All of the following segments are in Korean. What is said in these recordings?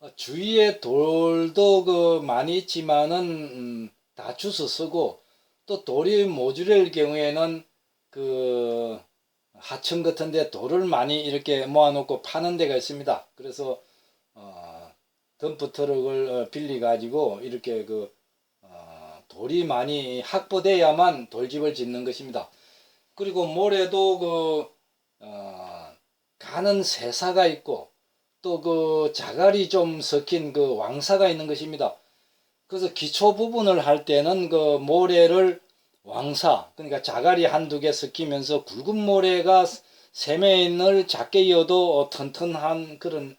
어, 주위에 돌도 그 많이 있지만은 음, 다 주워 쓰고 또 돌이 모듈일 경우에는 그 하천 같은데 돌을 많이 이렇게 모아놓고 파는 데가 있습니다. 그래서 어, 덤프 트럭을 어, 빌리 가지고 이렇게 그 어, 돌이 많이 확보돼야만 돌집을 짓는 것입니다. 그리고 모래도 그 어, 가는 새사가 있고 또 그 자갈이 좀 섞인 그 왕사가 있는 것입니다. 그래서 기초 부분을 할 때는 그 모래를 왕사 그러니까 자갈이 한두 개 섞이면서 굵은 모래가 세면을 작게 이어도 튼튼한 그런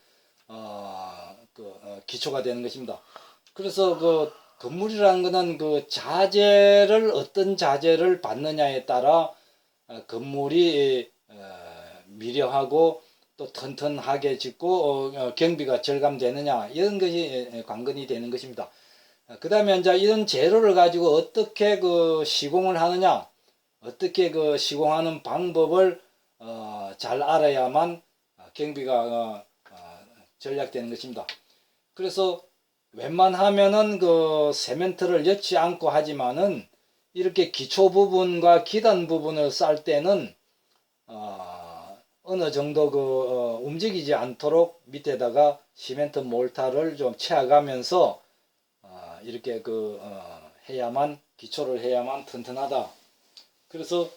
어, 그 어, 기초가 되는 것입니다. 그래서 그 건물이라는 것은 그 자재를 어떤 자재를 받느냐에 따라 어, 건물이 어, 미려하고 또 튼튼하게 짓고 어, 어, 경비가 절감되느냐 이런 것이 에, 관건이 되는 것입니다. 그 다음에 이제 이런 재료를 가지고 어떻게 그 시공을 하느냐, 어떻게 그 시공하는 방법을 어, 잘 알아야만 어, 경비가 어, 어, 전략되는 것입니다. 그래서 웬만하면은 그 세멘트를 엮지 않고 하지만은 이렇게 기초 부분과 기단 부분을 쌀 때는 어, 어느 정도 그 어, 움직이지 않도록 밑에다가 시멘트 몰타를 좀 채워가면서 어, 이렇게 그 어, 해야만 기초를 해야만 튼튼하다. 그래서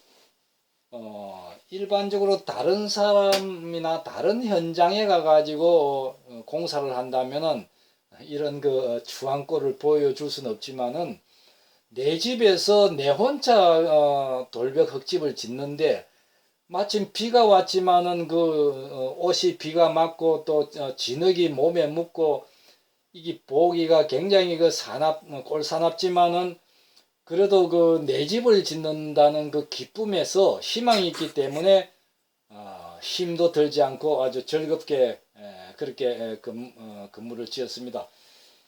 어, 일반적으로 다른 사람이나 다른 현장에 가가지고 어, 공사를 한다면은 이런 그 주황골을 보여줄 수는 없지만은 내 집에서 내 혼자 어, 돌벽 흙집을 짓는데 마침 비가 왔지만은 그 어, 옷이 비가 맞고 또 어, 진흙이 몸에 묻고 이게 보기가 굉장히 그 산업 어, 꼴사납지만은 그래도 그 내 집을 짓는다는 그 기쁨에서 희망이 있기 때문에 어, 힘도 들지 않고 아주 즐겁게 에, 그렇게 에, 근, 어, 건물을 지었습니다.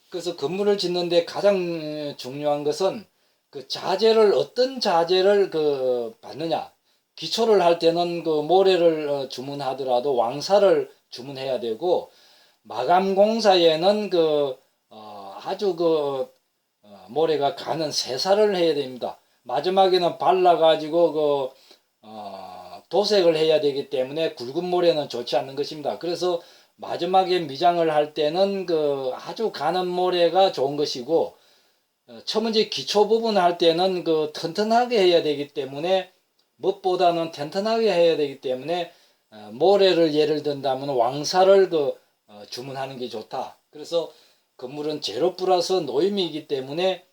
그래서 건물을 짓는데 가장 중요한 것은 그 자재를 어떤 자재를 그 받느냐 기초를 할 때는 그 모래를 어, 주문하더라도 왕사를 주문해야 되고 마감 공사에는 그 어, 아주 그 어, 모래가 가는 세사를 해야 됩니다. 마지막에는 발라가지고 그 어, 도색을 해야 되기 때문에 굵은 모래는 좋지 않는 것입니다. 그래서 마지막에 미장을 할 때는 그 아주 가는 모래가 좋은 것이고 어, 첫 번째 기초 부분 할 때는 그 튼튼하게 해야 되기 때문에 무엇보다는 튼튼하게 해야 되기 때문에 어, 모래를 예를 든다면 왕사를 그 어, 주문하는 게 좋다. 그래서 건물은 제로 플러스 노임이기 때문에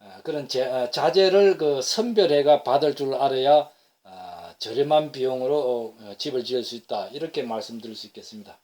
어, 그런 자재를 그 선별해가 받을 줄 알아야 어, 저렴한 비용으로 어, 집을 지을 수 있다. 이렇게 말씀드릴 수 있겠습니다.